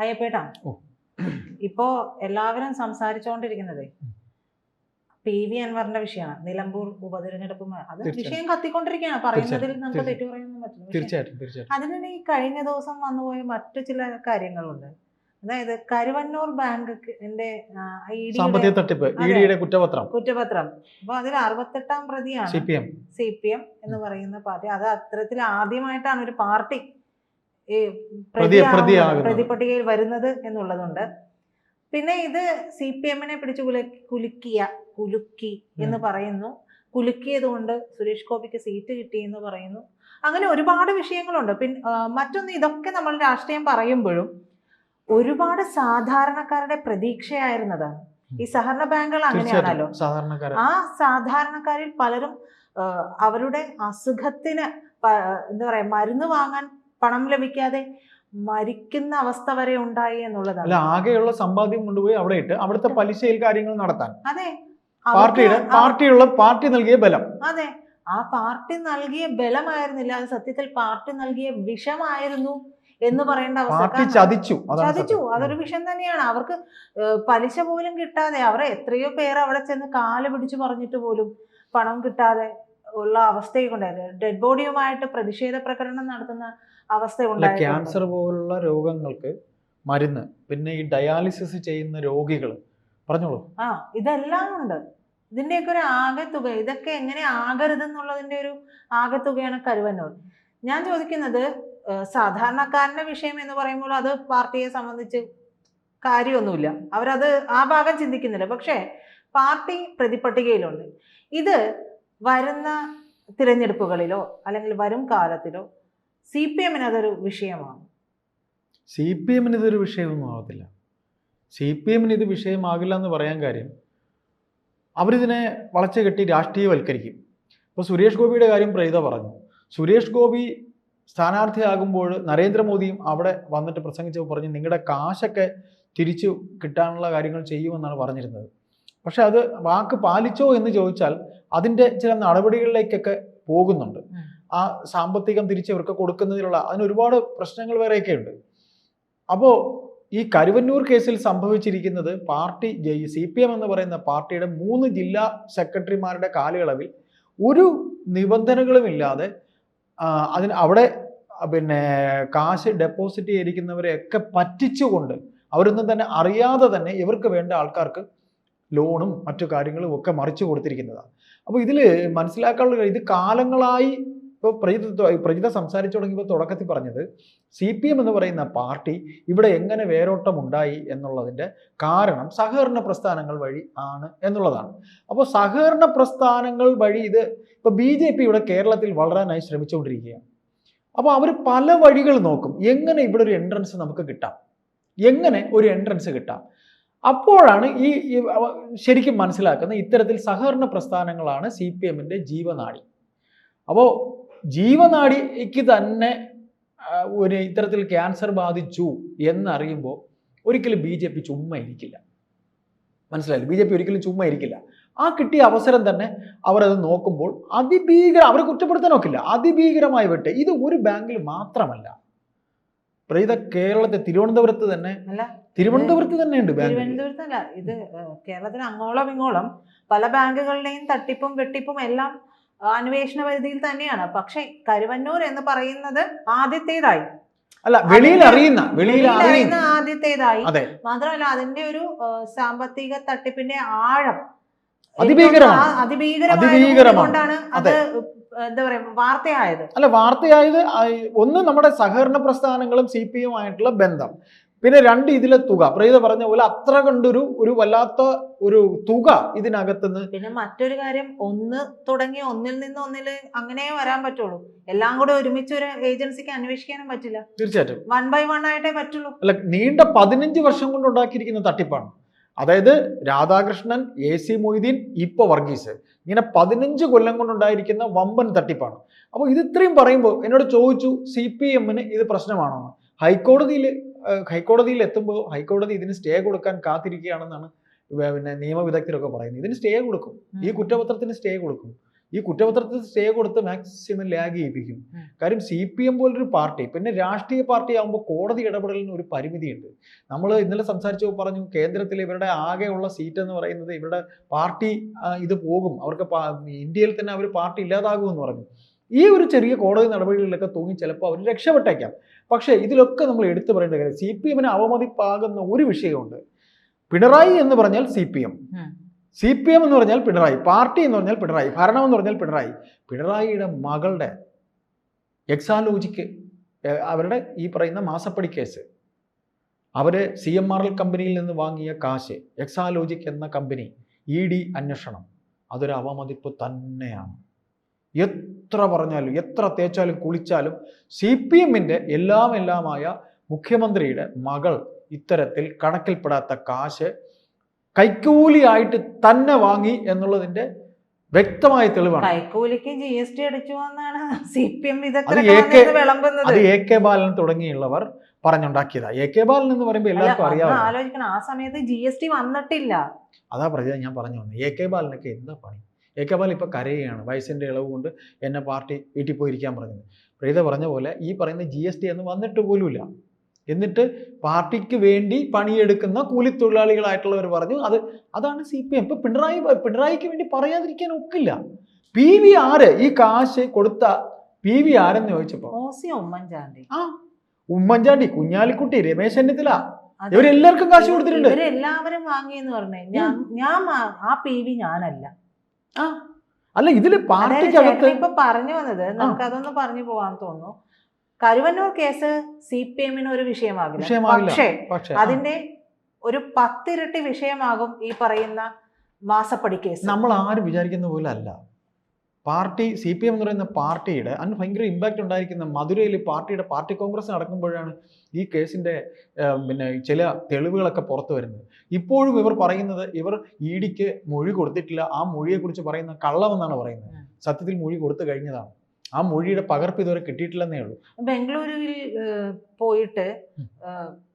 അയ്യപ്പേട്ടാ. ഇപ്പോ എല്ലാവരും സംസാരിച്ചോണ്ടിരിക്കുന്നത്. P V അൻവറിന്റെ വിഷയമാണ്. നിലമ്പൂർ ഉപതെരഞ്ഞെടുപ്പ് അത് വിഷയം കത്തിക്കൊണ്ടിരിക്കുകയാണ്. പറയുന്നതിൽ. നമുക്ക്. തെറ്റു പറയാനൊന്നും പറ്റില്ല. പക്ഷേ തീർച്ചയായിട്ടും തീർച്ചയായിട്ടും. അതിന് ഈ കഴിഞ്ഞ ദിവസം വന്നുപോയ മറ്റു ചില കാര്യങ്ങളുണ്ട്. അതായത് കരുവന്നൂർ ബാങ്കിന്റെ സാമ്പത്തിക തട്ടിപ്പ് കുറ്റപത്രം. കുറ്റപത്രം. അപ്പൊ അതിൽ അറുപത്തെട്ടാം പ്രതിയാണ് സി പി എം എന്ന് പറയുന്ന പാർട്ടി. അത് അത്തരത്തിൽ ആദ്യമായിട്ടാണ് ഒരു പാർട്ടി ഈ. പ്രതിപട്ടികയിൽ വരുന്നത് എന്നുള്ളതുണ്ട്. പിന്നെ ഇത് സി പി എമ്മിനെ പിടിച്ചു കുല കുലുക്കിയ കുലുക്കി എന്ന് പറയുന്നു. കുലുക്കിയത് കൊണ്ട് സുരേഷ് ഗോപിക്ക് സീറ്റ് കിട്ടി എന്ന് പറയുന്നു. അങ്ങനെ ഒരുപാട് വിഷയങ്ങളുണ്ട്. പിന്നെ മറ്റൊന്ന് ഇതൊക്കെ നമ്മൾ രാഷ്ട്രീയം പറയുമ്പോഴും ഒരുപാട് സാധാരണക്കാരുടെ പ്രതീക്ഷയായിരുന്നതാണ്. ഈ സഹകരണ ബാങ്കുകൾ അങ്ങനെയാണല്ലോ. ആ സാധാരണക്കാരിൽ പലരും അവരുടെ അസുഖത്തിന് എന്താ പറയാ മരുന്ന് വാങ്ങാൻ പണം ലഭിക്കാതെ മരിക്കുന്ന അവസ്ഥ വരെ ഉണ്ടായി അല്ല എന്നുള്ളതാണ് ആകെയുള്ള സമ്പാദ്യം കൊണ്ടുപോയി അവിടെ ഇട്ട് അവിടുത്തെ പലിശയിൽ കാര്യങ്ങൾ നടത്താൻ. അതെ. പാർട്ടിയുടെ പാർട്ടിയുള്ള പാർട്ടി നൽകിയ ബലം. അതെ. ആ പാർട്ടി നൽകിയ ബലമായിരുന്നില്ല. അത് സത്യത്തിൽ പാർട്ടി നൽകിയ വിഷമായിരുന്നു എന്ന് പറയേണ്ട അവസ്ഥ. ചതിച്ചു. ചതിച്ചു. അതൊരു വിഷം തന്നെയാണ്. അവർക്ക് പലിശ പോലും കിട്ടാതെ അവരെ എത്രയോ പേർ അവിടെ ചെന്ന് കാൽ പിടിച്ചു പറഞ്ഞിട്ട് പോലും പണം കിട്ടാതെ ഉള്ള അവസ്ഥയുണ്ടായിരുന്നു ഡെഡ് ബോഡിയുമായിട്ട് പ്രതിഷേധ പ്രകടനം നടത്തുന്ന അവസ്ഥ ക്യാൻസർ പോലുള്ള രോഗങ്ങൾക്ക് മരുന്ന് പിന്നെ ഈ ഡയാലിസിസ് ചെയ്യുന്ന രോഗികൾ പറഞ്ഞോളൂ. ആ ഇതെല്ലാം ഉണ്ട്. ഇതിന്റെയൊക്കെ ഒരു ആകെത്തുക ഇതൊക്കെ എങ്ങനെ ആകരുതെന്നുള്ളതിന്റെ ഒരു ആകെത്തുകയാണ് കരുവന്നൂർ. ഞാൻ ചോദിക്കുന്നത് സാധാരണക്കാരന്റെ വിഷയം എന്ന് പറയുമ്പോൾ അത് പാർട്ടിയെ സംബന്ധിച്ച് കാര്യമൊന്നുമില്ല. അവരത് ആ ഭാഗം ചിന്തിക്കുന്നില്ല. പക്ഷേ പാർട്ടി പ്രതിപട്ടികയിലുണ്ട്. ഇത് വരുന്ന തിരഞ്ഞെടുപ്പുകളിലോ അല്ലെങ്കിൽ വരും കാലത്തിലോ സി പി എമ്മിന് അതൊരു വിഷയമാണ്. സി പി എമ്മിന് ഇതൊരു വിഷയമൊന്നും ആവത്തില്ല. സി പി എമ്മിന് ഇത് വിഷയമാകില്ല എന്ന് പറയാൻ കാര്യം അവരിതിനെ വളച്ചു കെട്ടി രാഷ്ട്രീയവൽക്കരിക്കും. ഇപ്പോൾ സുരേഷ് ഗോപിയുടെ കാര്യം പ്രീത പറഞ്ഞു. സുരേഷ് ഗോപി സ്ഥാനാർത്ഥിയാകുമ്പോൾ നരേന്ദ്രമോദിയും അവിടെ വന്നിട്ട് പ്രസംഗിച്ചപ്പോൾ പറഞ്ഞു നിങ്ങളുടെ കാശൊക്കെ തിരിച്ചു കിട്ടാനുള്ള കാര്യങ്ങൾ ചെയ്യുമെന്നാണ് പറഞ്ഞിരുന്നത്. പക്ഷെ അത് വാക്ക് പാലിച്ചോ എന്ന് ചോദിച്ചാൽ അതിന്റെ ചില നടപടികളിലേക്കൊക്കെ പോകുന്നുണ്ട്. ആ സാമ്പത്തികം തിരിച്ച് ഇവർക്ക് കൊടുക്കുന്നതിലുള്ള അതിന് ഒരുപാട് പ്രശ്നങ്ങൾ വേറെയൊക്കെ ഉണ്ട് അപ്പോൾ ഈ കരുവന്നൂർ കേസിൽ സംഭവിച്ചിരിക്കുന്നത് പാർട്ടി ജയി സി പി എം എന്ന് പറയുന്ന പാർട്ടിയുടെ മൂന്ന് ജില്ലാ സെക്രട്ടറിമാരുടെ കാലയളവിൽ ഒരു നിബന്ധനകളുമില്ലാതെ അതിന് അവിടെ പിന്നെ കാശ് ഡെപ്പോസിറ്റ് ചെയ്തിരിക്കുന്നവരെയൊക്കെ പറ്റിച്ചുകൊണ്ട് അവരൊന്നും തന്നെ അറിയാതെ തന്നെ ഇവർക്ക് വേണ്ട ആൾക്കാർക്ക് ലോണും മറ്റു കാര്യങ്ങളും ഒക്കെ മറിച്ചു കൊടുത്തിരിക്കുന്നതാണ്. അപ്പോൾ ഇതിൽ മനസ്സിലാക്കാനുള്ള ഇത് കാലങ്ങളായി ഇപ്പോൾ പ്രജിത പ്രജിത സംസാരിച്ചു തുടങ്ങിയപ്പോൾ തുടക്കത്തിൽ പറഞ്ഞത് സി പി എം എന്ന് പറയുന്ന പാർട്ടി ഇവിടെ എങ്ങനെ വേരോട്ടം ഉണ്ടായി എന്നുള്ളതിന്റെ കാരണം സഹകരണ പ്രസ്ഥാനങ്ങൾ വഴി ആണ് എന്നുള്ളതാണ്. അപ്പോൾ സഹകരണ പ്രസ്ഥാനങ്ങൾ വഴി ഇത് ഇപ്പോൾ ബി ജെ പി ഇവിടെ കേരളത്തിൽ വളരാനായി ശ്രമിച്ചുകൊണ്ടിരിക്കുകയാണ്. അപ്പോൾ അവർ പല വഴികൾ നോക്കും. എങ്ങനെ ഇവിടെ ഒരു എൻട്രൻസ് നമുക്ക് കിട്ടാം? എങ്ങനെ ഒരു എൻട്രൻസ് കിട്ടാം? അപ്പോഴാണ് ഈ ശരിക്കും മനസ്സിലാക്കുന്ന ഇത്തരത്തിൽ സഹകരണ പ്രസ്ഥാനങ്ങളാണ് സി പി എമ്മിന്റെ ജീവനാടി. അപ്പോൾ ജീവനാടിക്ക് തന്നെ ഒരു ഇത്തരത്തിൽ ക്യാൻസർ ബാധിച്ചു എന്നറിയുമ്പോൾ ഒരിക്കലും ബി ജെ പി ചുമ്മാ ഇരിക്കില്ല. മനസ്സിലായില്ല? ബി ജെ പി ഒരിക്കലും ചുമ്മാ ഇരിക്കില്ല. ആ കിട്ടിയ അവസരം തന്നെ അവരത് നോക്കുമ്പോൾ അതിഭീകര അവരെ കുറ്റപ്പെടുത്താൻ നോക്കില്ല അതിഭീകരമായി വിട്ട്. ഇത് ഒരു ബാങ്കിൽ മാത്രമല്ല. പ്രീത കേരളത്തെ തിരുവനന്തപുരത്ത് തന്നെ അല്ല. തിരുവനന്തപുരത്ത് തന്നെ ഉണ്ട് തിരുവനന്തപുരത്തല്ല. ഇത് കേരളത്തിന് കേരളത്തിൽ അങ്ങോളം ഇങ്ങോളം പല ബാങ്കുകളുടെയും തട്ടിപ്പും വെട്ടിപ്പും എല്ലാം അന്വേഷണ പരിധിയിൽ തന്നെയാണ്. പക്ഷെ കരുവന്നൂർ എന്ന് പറയുന്നത് ആദ്യത്തേതായി. അല്ല വെളിയിൽ അറിയുന്ന വെളിയിൽ അറിയുന്ന ആദ്യത്തേതായി. മാത്രമല്ല അതിന്റെ ഒരു സാമ്പത്തിക തട്ടിപ്പിന്റെ ആഴം. അതിഭീകരമാണ്. അതിഭീകരമാണ്. കൊണ്ടാണ് അത് എന്താ പറയാ വാർത്തയായത്. അല്ല വാർത്തയായത് ഒന്ന് നമ്മുടെ സഹകരണ പ്രസ്ഥാനങ്ങളും സി പി എമ്മുമായിട്ടുള്ള ബന്ധം. പിന്നെ രണ്ട് ഇതിലെ തുക. പ്രീത പറഞ്ഞ പോലെ അത്ര കണ്ടൊരു ഒരു വല്ലാത്ത ഒരു തുക ഇതിനകത്തുനിന്ന് പിന്നെ മറ്റൊരു കാര്യം ഒന്ന് തുടങ്ങി ഒന്നിൽ നിന്ന് ഒന്നിൽ അങ്ങനെ വരാൻ പറ്റുള്ളൂ. എല്ലാം കൂടെ ഒരുമിച്ച് ഒരു ഏജൻസിക്ക് അന്വേഷിക്കാനും പറ്റില്ല. തീർച്ചയായിട്ടും. വൺ ബൈ വൺ ആയിട്ടേ പറ്റുള്ളൂ. അല്ല നീണ്ട പതിനഞ്ച് വർഷം കൊണ്ട് ഉണ്ടാക്കിയിരിക്കുന്ന തട്ടിപ്പാണ്. അതായത് രാധാകൃഷ്ണൻ എ സി മൊയ്തീൻ ഇപ്പൊ വർഗീസ്. ഇങ്ങനെ പതിനഞ്ച് കൊല്ലം കൊണ്ടുണ്ടായിരിക്കുന്ന വമ്പൻ തട്ടിപ്പാണ്. അപ്പോൾ ഇത് ഇത്രയും പറയുമ്പോൾ എന്നോട് ചോദിച്ചു സി പി എമ്മിന് ഇത് പ്രശ്നമാണോ ഹൈക്കോടതിയിൽ ഹൈക്കോടതിയിൽ എത്തുമ്പോൾ ഹൈക്കോടതി ഇതിന് സ്റ്റേ കൊടുക്കാൻ കാത്തിരിക്കുകയാണെന്നാണ് പിന്നെ നിയമവിദഗ്ധരൊക്കെ പറയുന്നത്. ഇതിന് സ്റ്റേ കൊടുക്കും. ഈ കുറ്റപത്രത്തിന് സ്റ്റേ കൊടുക്കും. ഈ കുറ്റപത്രത്തിൽ സ്റ്റേ കൊടുത്ത് മാക്സിമം ലാഗ് ചെയ്യിപ്പിക്കും. കാര്യം സി പി എം പോലൊരു പാർട്ടി പിന്നെ രാഷ്ട്രീയ പാർട്ടി ആകുമ്പോൾ കോടതി ഇടപെടലിന് ഒരു പരിമിതിയുണ്ട്. നമ്മൾ ഇന്നലെ സംസാരിച്ചു പറഞ്ഞു കേന്ദ്രത്തിൽ ഇവരുടെ ആകെയുള്ള സീറ്റ് എന്ന് പറയുന്നത് ഇവരുടെ പാർട്ടി ഇത് പോകും. അവർക്ക് ഇന്ത്യയിൽ തന്നെ അവർ പാർട്ടി ഇല്ലാതാകുമെന്ന് പറഞ്ഞു. ഈ ഒരു ചെറിയ കോടതി നടപടികളിലൊക്കെ തൂങ്ങി ചിലപ്പോൾ അവർ രക്ഷപ്പെട്ടേക്കാം. പക്ഷേ ഇതിലൊക്കെ നമ്മൾ എടുത്തു പറയേണ്ട കാര്യം സി പി എമ്മിന് അവമതിപ്പാകുന്ന ഒരു വിഷയമുണ്ട്. പിണറായി എന്ന് പറഞ്ഞാൽ C P M. C P M എന്ന് പറഞ്ഞാൽ പിണറായി. പാർട്ടി എന്ന് പറഞ്ഞാൽ പിണറായി. ഭരണം എന്ന് പറഞ്ഞാൽ പിണറായി. പിണറായിയുടെ മകളുടെ എക്സാലോജിക്ക് അവരുടെ ഈ പറയുന്ന മാസപ്പടി കേസ്. അവർ സി എം ആർ എൽ കമ്പനിയിൽ നിന്ന് വാങ്ങിയ കാശ് എക്സാലോജിക് എന്ന കമ്പനി ഇ ഡി അന്വേഷണം. അതൊരു അവമതിപ്പ് തന്നെയാണ്. എത്ര പറഞ്ഞാലും എത്ര തേച്ചാലും കുളിച്ചാലും സി പി എമ്മിന്റെ എല്ലാം എല്ലാമായ മുഖ്യമന്ത്രിയുടെ മകൾ ഇത്തരത്തിൽ കണക്കിൽപ്പെടാത്ത കാശ് കൈക്കൂലിയായിട്ട് തന്നെ വാങ്ങി എന്നുള്ളതിന്റെ വ്യക്തമായ തെളിവാണ്. കൈക്കൂലിക്ക് ജി എസ് ടി അടിച്ചു എന്നാണ് സി പി എം അത് എ കെ ബാലൻ തുടങ്ങിയുള്ളവർ പറഞ്ഞുണ്ടാക്കിയതാ. എ കെ ബാലൻ എന്ന് പറയുമ്പോൾ എല്ലാവർക്കും അറിയാം ആലോചിക്കണം. ആ സമയത്ത് ജി എസ് ടി വന്നിട്ടില്ല. അതാ പറഞ്ഞത് ഞാൻ പറഞ്ഞു വന്നത് എ കെ ബാലനൊക്കെ എന്താ പണി? എ കെ ബാലൻ ഇപ്പൊ കരയുകയാണ്. വയസ്സിന്റെ ഇളവ് കൊണ്ട് എന്നെ പാർട്ടി വീട്ടിൽ പോയിരിക്കാൻ പറഞ്ഞത്. പ്രീത പറഞ്ഞ പോലെ ഈ പറയുന്ന ജി എസ് ടി എന്ന് വന്നിട്ട് പോലുമില്ല. എന്നിട്ട് പാർട്ടിക്ക് വേണ്ടി പണിയെടുക്കുന്ന കൂലിത്തൊഴിലാളികളായിട്ടുള്ളവർ പറഞ്ഞു അത് അതാണ് സി പി എം ഇപ്പം പിണറായി പിണറായിക്ക് വേണ്ടി പറയാതിരിക്കാൻ ഒക്കില്ല. പി വി ആര് ഈ കാശ് കൊടുത്ത പി വി ആരെന്ന് ചോദിച്ചപ്പോ ഉമ്മൻചാണ്ടി. ആ ഉമ്മൻചാണ്ടി കുഞ്ഞാലിക്കുട്ടി രമേശ് ചെന്നിത്തല ഇവരെല്ലാവർക്കും കാശ് കൊടുത്തിട്ടുണ്ട്. ഇവരെല്ലാവരും വാങ്ങിയെന്ന് പറഞ്ഞു. ഞാൻ ഞാൻ ആ പി വി ഞാനല്ല. ആ. അല്ല ഇതിൽ പാർട്ടിക്കകത്ത് ഇപ്പൊ പറഞ്ഞു വന്നത് നമുക്ക് അതൊന്ന് പറഞ്ഞു പോവാൻ തോന്നുന്നു. കരുവന്നൂർ കേസ് സി പി എമ്മിന് ഒരു വിഷയമാകില്ല. പക്ഷെ അതിന്റെ ഒരു പത്തിരട്ടി വിഷയമാകും ഈ പറയുന്ന മാസപ്പടി കേസ്. നമ്മൾ ആരും വിചാരിക്കുന്ന പോലെ അല്ല. പാർട്ടി സി പി എം എന്ന് പറയുന്ന പാർട്ടിയുടെ അതിന് ഭയങ്കര ഇമ്പാക്റ്റ് ഉണ്ടായിരിക്കുന്ന മധുരയിൽ പാർട്ടിയുടെ പാർട്ടി കോൺഗ്രസ് നടക്കുമ്പോഴാണ് ഈ കേസിന്റെ പിന്നെ ചില തെളിവുകളൊക്കെ പുറത്തു വരുന്നത്. ഇപ്പോഴും ഇവർ പറയുന്നത് ഇവർ ഇ ഡിക്ക് മൊഴി കൊടുത്തിട്ടില്ല. ആ മൊഴിയെക്കുറിച്ച് പറയുന്ന കള്ളമെന്നാണ് പറയുന്നത്. സത്യത്തിൽ മൊഴി കൊടുത്തു കഴിഞ്ഞതാണ്. ആ മൊഴിയുടെ പകർപ്പ് ഇതുവരെ കിട്ടിയിട്ടില്ലെന്നേ ഉള്ളൂ. ബംഗളൂരുവിൽ പോയിട്ട്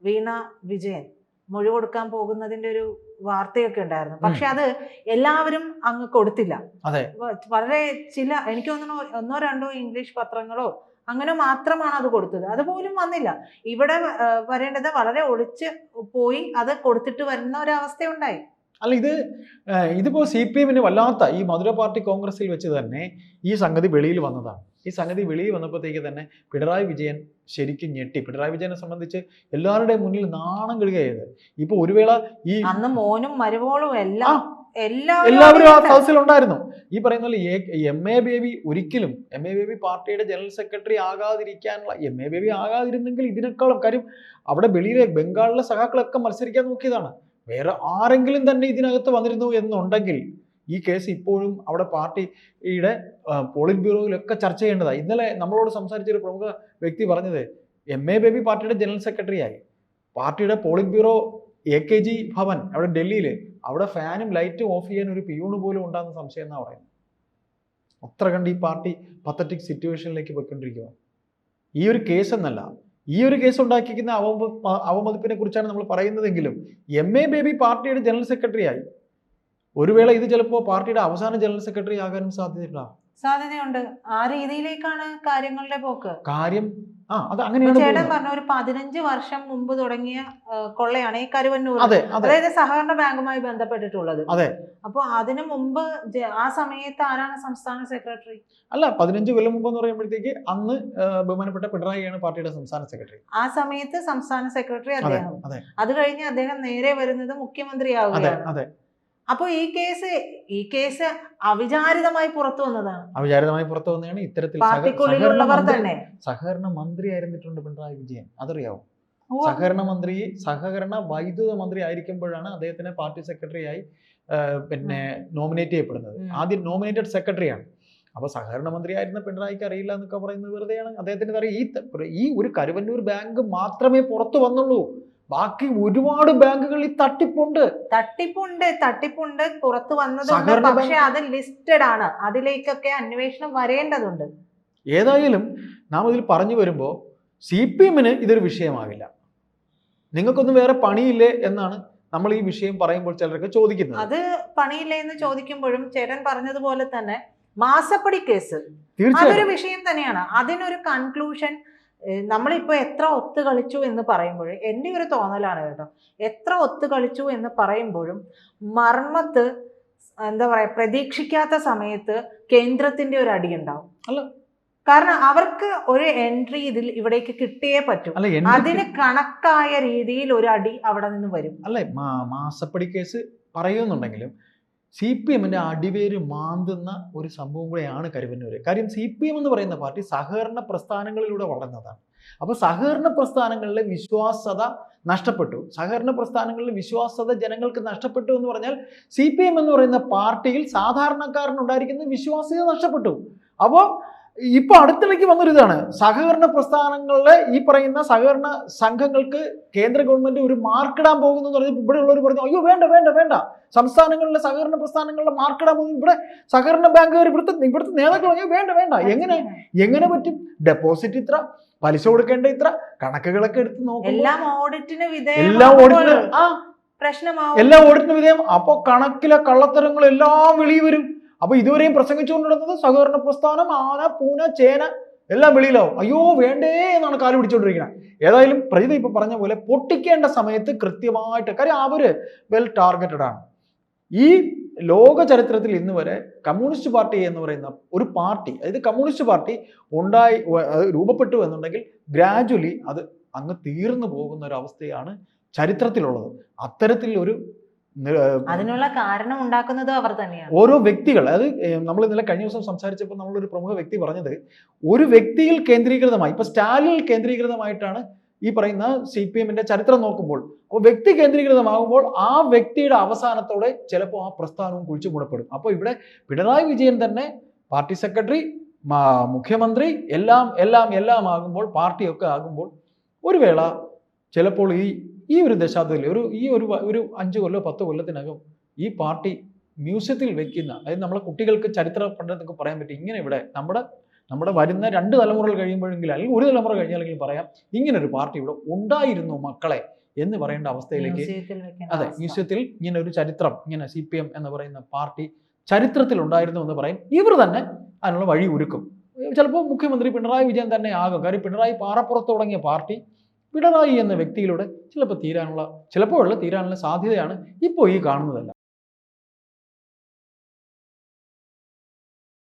വീണ വിജയൻ മൊഴി കൊടുക്കാൻ പോകുന്നതിന്റെ ഒരു വാർത്തയൊക്കെ ഉണ്ടായിരുന്നു. പക്ഷെ അത് എല്ലാവരും അങ്ങ് കൊടുത്തില്ല. വളരെ ചില എനിക്ക് തോന്നുന്നു ഒന്നോ രണ്ടോ ഇംഗ്ലീഷ് പത്രങ്ങളോ അങ്ങനെ മാത്രമാണ് അത് കൊടുത്തത്. അതുപോലും വന്നില്ല. ഇവിടെ വരേണ്ടത് വളരെ ഒളിച്ച് പോയി അത് കൊടുത്തിട്ട് വരുന്ന ഒരവസ്ഥയുണ്ടായി അല്ല ഇത് ഇതിപ്പോൾ ഇതിപ്പോ സി പി എമ്മിന് വല്ലാത്ത ഈ മധുര പാർട്ടി കോൺഗ്രസിൽ വെച്ച് തന്നെ ഈ സംഗതി വെളിയിൽ വന്നതാണ്. ഈ സംഗതി വെളിയിൽ വന്നപ്പോഴത്തേക്ക് തന്നെ പിണറായി വിജയൻ ശരിക്കും ഞെട്ടി. പിണറായി വിജയനെ സംബന്ധിച്ച് എല്ലാവരുടെയും മുന്നിൽ നാണം കിടുകയത് ഇപ്പൊ ഒരു വേള ഈ അന്ന് മോനും മരുമോളും എല്ലാം എല്ലാവരും ആ സദസ്സിൽ ഉണ്ടായിരുന്നു ഈ പറയുന്ന പോലെ എം എ ബേബി ഒരിക്കലും എം എ ബേബി പാർട്ടിയുടെ ജനറൽ സെക്രട്ടറി ആകാതിരിക്കാനുള്ള എം എ ബേബി ആകാതിരുന്നെങ്കിൽ ഇതിനേക്കാളും കാര്യം അവിടെ വെളിയിലെ ബംഗാളിലെ സഖാക്കളൊക്കെ മത്സരിക്കാൻ നോക്കിയതാണ്. വേറെ ആരെങ്കിലും തന്നെ ഇതിനകത്ത് വന്നിരുന്നു എന്നുണ്ടെങ്കിൽ ഈ കേസ് ഇപ്പോഴും അവിടെ പാർട്ടിയുടെ പോളിറ്റ് ബ്യൂറോയിലൊക്കെ ചർച്ച ചെയ്യേണ്ടതാണ് ഇന്നലെ നമ്മളോട് സംസാരിച്ച ഒരു പ്രമുഖ വ്യക്തി പറഞ്ഞത് എം എ ബേബി പാർട്ടിയുടെ ജനറൽ സെക്രട്ടറി ആയി പാർട്ടിയുടെ polit bureau A K G Bhavan അവിടെ ഡൽഹിയിൽ അവിടെ ഫാനും ലൈറ്റും ഓഫ് ചെയ്യാൻ ഒരു പിയൂണ് പോലും ഉണ്ടാകുന്ന സംശയം എന്നാ പറയുന്നത്? അത്ര കണ്ട് ഈ പാർട്ടി പത്തറ്റിക് സിറ്റുവേഷനിലേക്ക് പോയിക്കൊണ്ടിരിക്കുക ഈ ഒരു കേസ് എന്നല്ല ഈ ഒരു കേസ് ഉണ്ടാക്കിയിരിക്കുന്ന അവമ അവമതിപ്പിനെ കുറിച്ചാണ് നമ്മൾ പറയുന്നതെങ്കിലും എം എ ബേബി പാർട്ടിയുടെ ജനറൽ സെക്രട്ടറി ആയി. ഒരു വേള ഇത് ചിലപ്പോൾ പാർട്ടിയുടെ അവസാന ജനറൽ സെക്രട്ടറി ആകാനും സാധ്യതയുണ്ടാകും സാധ്യതയുണ്ട്. ആ രീതിയിലേക്കാണ് കാര്യങ്ങളുടെ പോക്ക്. കാര്യം ആ അത് അങ്ങനെയാണ് ചേട്ടൻ പറഞ്ഞ ഒരു പതിനഞ്ച് വർഷം മുമ്പ് തുടങ്ങിയ കൊള്ളയാണ് ഈ കരുവന്നൂർ. അതെ അതെ. അതായത് സഹകരണ ബാങ്കുമായി ബന്ധപ്പെട്ടിട്ടുള്ളത്. അതെ. അപ്പൊ അതിനു മുമ്പ് ആ സമയത്ത് ആരാണ് സംസ്ഥാന സെക്രട്ടറി? അല്ല പതിനഞ്ച് കൊല്ലം മുമ്പ് എന്ന് പറയുമ്പോഴത്തേക്ക് അന്ന് ബഹുമാനപ്പെട്ട പിണറായിയാണ് പാർട്ടിയുടെ സംസ്ഥാന സെക്രട്ടറി. ആ സമയത്ത് സംസ്ഥാന സെക്രട്ടറി അദ്ദേഹം. അതെ. കഴിഞ്ഞ് അദ്ദേഹം നേരെ വരുന്നത് അതെ മുഖ്യമന്ത്രിയാവുകയാണ് അതെ അപ്പൊ ഈ കേസ് ഈ കേസ് അവിചാരിതമായി പുറത്തു വന്നതാണ്. അവിചാരിതമായി പുറത്തു വന്നതാണ്. ഇത്തരത്തിൽ പാർട്ടിക്കുള്ളിലുള്ളവർ തന്നെ. സഹകരണ മന്ത്രി ആയിരുന്നിട്ടുണ്ട് പിണറായി വിജയൻ. അതറിയാവോ? സഹകരണ മന്ത്രി സഹകരണ വൈദ്യുത മന്ത്രി ആയിരിക്കുമ്പോഴാണ് അദ്ദേഹത്തിനെ പാർട്ടി സെക്രട്ടറിയായി പിന്നെ നോമിനേറ്റ് ചെയ്യപ്പെടുന്നത്. ആദ്യം നോമിനേറ്റഡ് സെക്രട്ടറിയാണ്. അപ്പൊ സഹകരണ മന്ത്രി ആയിരുന്ന പിണറായിക്ക് അറിയില്ല എന്നൊക്കെ പറയുന്നത് വെറുതെയാണ്. അദ്ദേഹത്തിന് അറിയാം ഈ ഈ ഒരു കരുവന്നൂർ ബാങ്ക് മാത്രമേ പുറത്തു വന്നുള്ളൂ. ബാക്കി ഒരുപാട് ബാങ്കുകൾ ഈ തട്ടിപ്പുണ്ട്. തട്ടിപ്പുണ്ട് തട്ടിപ്പുണ്ട്. പുറത്തു വന്നതുണ്ട് സഹകരണ പക്ഷെ അത് ലിസ്റ്റഡ് ആണ്. അതിലേക്കൊക്കെ അന്വേഷണം വരേണ്ടതുണ്ട്. ഏതായാലും നാം ഇതിൽ പറഞ്ഞു വരുമ്പോൾ സി പി എമ്മിന് ഇതൊരു വിഷയമാകില്ല. നിങ്ങൾക്കൊന്നും വേറെ പണിയില്ലേ എന്നാണ് നമ്മൾ ഈ വിഷയം പറയുമ്പോൾ ചിലരൊക്കെ ചോദിക്കുന്നത്. അത് പണിയില്ലേ എന്ന് ചോദിക്കുമ്പോഴും ചേരൻ പറഞ്ഞതുപോലെ തന്നെ മാസപ്പടി കേസ്. അതൊരു വിഷയം തന്നെയാണ്. അതിനൊരു കൺക്ലൂഷൻ നമ്മളിപ്പോ എത്ര ഒത്തു കളിച്ചു എന്ന് പറയുമ്പോൾ എന്റെ ഒരു തോന്നലാണ് കേട്ടോ. എത്ര ഒത്തു കളിച്ചു എന്ന് പറയുമ്പോഴും മർമ്മത്ത് എന്താ പറയുക പ്രതീക്ഷിക്കാത്ത സമയത്ത് കേന്ദ്രത്തിന്റെ ഒരു അടി ഉണ്ടാവും. അല്ല. കാരണം അവർക്ക് ഒരു എൻട്രി ഇതിൽ ഇവിടേക്ക് കിട്ടിയേ പറ്റൂ. അതിന് കണക്കായ രീതിയിൽ ഒരു അടി അവിടെ നിന്ന് വരും. അല്ലെ മാസപ്പടി കേസ് പറയുന്നുണ്ടെങ്കിലും സി പി എമ്മിന്റെ അടിവേര് മാന്തുന്ന ഒരു സംഭവം കൂടെയാണ് കരുവന്നൂര്. കാര്യം സി പി എം എന്ന് പറയുന്ന പാർട്ടി സഹകരണ പ്രസ്ഥാനങ്ങളിലൂടെ വളർന്നതാണ്. അപ്പോൾ സഹകരണ പ്രസ്ഥാനങ്ങളിലെ വിശ്വാസത നഷ്ടപ്പെട്ടു. സഹകരണ പ്രസ്ഥാനങ്ങളിലെ വിശ്വാസത ജനങ്ങൾക്ക് നഷ്ടപ്പെട്ടു എന്ന് പറഞ്ഞാൽ സി പി എം എന്ന് പറയുന്ന പാർട്ടിയിൽ സാധാരണക്കാരനുണ്ടായിരിക്കുന്ന വിശ്വാസ്യത നഷ്ടപ്പെട്ടു. അപ്പോൾ ഇപ്പൊ അടുത്തിടയ്ക്ക് വന്നൊരു ഇതാണ്. സഹകരണ പ്രസ്ഥാനങ്ങളിലെ ഈ പറയുന്ന സഹകരണ സംഘങ്ങൾക്ക് കേന്ദ്ര ഗവൺമെന്റ് ഒരു മാർക്കിടാൻ പോകുന്നു എന്ന് പറഞ്ഞപ്പോൾ ഇവിടെ ഉള്ളവർ പറഞ്ഞു അയ്യോ വേണ്ട വേണ്ട വേണ്ട. സംസ്ഥാനങ്ങളിലെ സഹകരണ പ്രസ്ഥാനങ്ങളിലെ മാർക്കിടാൻ പോകുന്നു. ഇവിടെ സഹകരണ ബാങ്കുകാർ ഇവിടുത്തെ ഇവിടുത്തെ നേതാക്കൾ പറഞ്ഞു വേണ്ട വേണ്ട. എങ്ങനെ എങ്ങനെ പറ്റും? ഡെപ്പോസിറ്റ് ഇത്ര പലിശ കൊടുക്കേണ്ട ഇത്ര കണക്കുകളൊക്കെ എടുത്ത് നോക്കും എല്ലാം ഓഡിറ്റിന് എല്ലാ ഓഡിറ്റിന് ആ. പ്രശ്നമാവും. എല്ലാ ഓഡിറ്റിന് വിധേയം അപ്പൊ കണക്കിലെ കള്ളത്തരങ്ങൾ എല്ലാം വെളിയിൽ വരും. അപ്പൊ ഇതുവരെയും പ്രസംഗിച്ചുകൊണ്ടിരുന്നത് സഹകരണ പ്രസ്ഥാനം ആന പൂന ചേന എല്ലാം വെളിയിലാവും അയ്യോ വേണ്ടേ എന്നാണ് കാൽ പിടിച്ചോണ്ടിരിക്കുന്നത് ഏതായാലും പ്രജിത ഇപ്പൊ പറഞ്ഞ പോലെ പൊട്ടിക്കേണ്ട സമയത്ത് കൃത്യമായിട്ട് കാര്യം അവർ വെൽ ടാർഗറ്റഡ് ആണ്. ഈ ലോക ചരിത്രത്തിൽ ഇന്ന് വരെ കമ്മ്യൂണിസ്റ്റ് പാർട്ടി എന്ന് പറയുന്ന ഒരു പാർട്ടി അതായത് കമ്മ്യൂണിസ്റ്റ് പാർട്ടി ഉണ്ടായി രൂപപ്പെട്ടു എന്നുണ്ടെങ്കിൽ ഗ്രാജുവലി അത് അങ്ങ് തീർന്നു പോകുന്ന ഒരു അവസ്ഥയാണ് ചരിത്രത്തിലുള്ളത്. അത്തരത്തിൽ ഒരു അതിനുള്ള കാരണം ഉണ്ടാക്കുന്നത് അവർ തന്നെയാണ്. ഓരോ വ്യക്തികൾ അത് നമ്മൾ ഇന്നലെ കഴിഞ്ഞ ദിവസം സംസാരിച്ചപ്പോൾ നമ്മളൊരു പ്രമുഖ വ്യക്തി പറഞ്ഞത് ഒരു വ്യക്തിയിൽ കേന്ദ്രീകൃതമായി ഇപ്പൊ സ്റ്റാലിൽ കേന്ദ്രീകൃതമായിട്ടാണ് ഈ പറയുന്ന സി പി എമ്മിന്റെ ചരിത്രം നോക്കുമ്പോൾ അപ്പോൾ വ്യക്തി കേന്ദ്രീകൃതമാകുമ്പോൾ ആ വ്യക്തിയുടെ അവസാനത്തോടെ ചിലപ്പോൾ ആ പ്രസ്ഥാനവും കുഴിച്ചു മൂടപ്പെടും. അപ്പോൾ ഇവിടെ പിണറായി വിജയൻ തന്നെ പാർട്ടി സെക്രട്ടറി മുഖ്യമന്ത്രി എല്ലാം എല്ലാം എല്ലാം ആകുമ്പോൾ പാർട്ടിയൊക്കെ ആകുമ്പോൾ ഒരു വേള ചിലപ്പോൾ ഈ ഈ ഒരു ദശാബ്ദത്തിൽ ഒരു ഈ ഒരു ഒരു അഞ്ച് കൊല്ലോ പത്ത് കൊല്ലത്തിനകം ഈ പാർട്ടി മ്യൂസിയത്തിൽ വെക്കുന്ന അതായത് നമ്മളെ കുട്ടികൾക്ക് ചരിത്ര പഠനത്തൊക്കെ പറയാൻ പറ്റും ഇങ്ങനെ ഇവിടെ നമ്മുടെ നമ്മുടെ വരുന്ന രണ്ട് തലമുറകൾ കഴിയുമ്പോഴെങ്കിലും അല്ലെങ്കിൽ ഒരു തലമുറ കഴിഞ്ഞാലെങ്കിലും പറയാം ഇങ്ങനെ ഒരു പാർട്ടി ഇവിടെ ഉണ്ടായിരുന്നു മക്കളെ എന്ന് പറയേണ്ട അവസ്ഥയിലേക്ക് അതെ മ്യൂസിയത്തിൽ ഇങ്ങനെ ഒരു ചരിത്രം ഇങ്ങനെ സി പി എം എന്ന് പറയുന്ന പാർട്ടി ചരിത്രത്തിൽ ഉണ്ടായിരുന്നു എന്ന് പറയും. ഇവർ തന്നെ അതിനുള്ള വഴി ഒരുക്കും ചിലപ്പോൾ മുഖ്യമന്ത്രി പിണറായി വിജയൻ തന്നെ ആകും. കാര്യം പിണറായി പാറപ്പുറത്ത് തുടങ്ങിയ പാർട്ടി പിണറായി എന്ന വ്യക്തിയിലൂടെ ചിലപ്പോൾ തീരാനുള്ള ചിലപ്പോഴുള്ള തീരാനുള്ള സാധ്യതയാണ് ഇപ്പോൾ ഈ കാണുന്നതല്ല.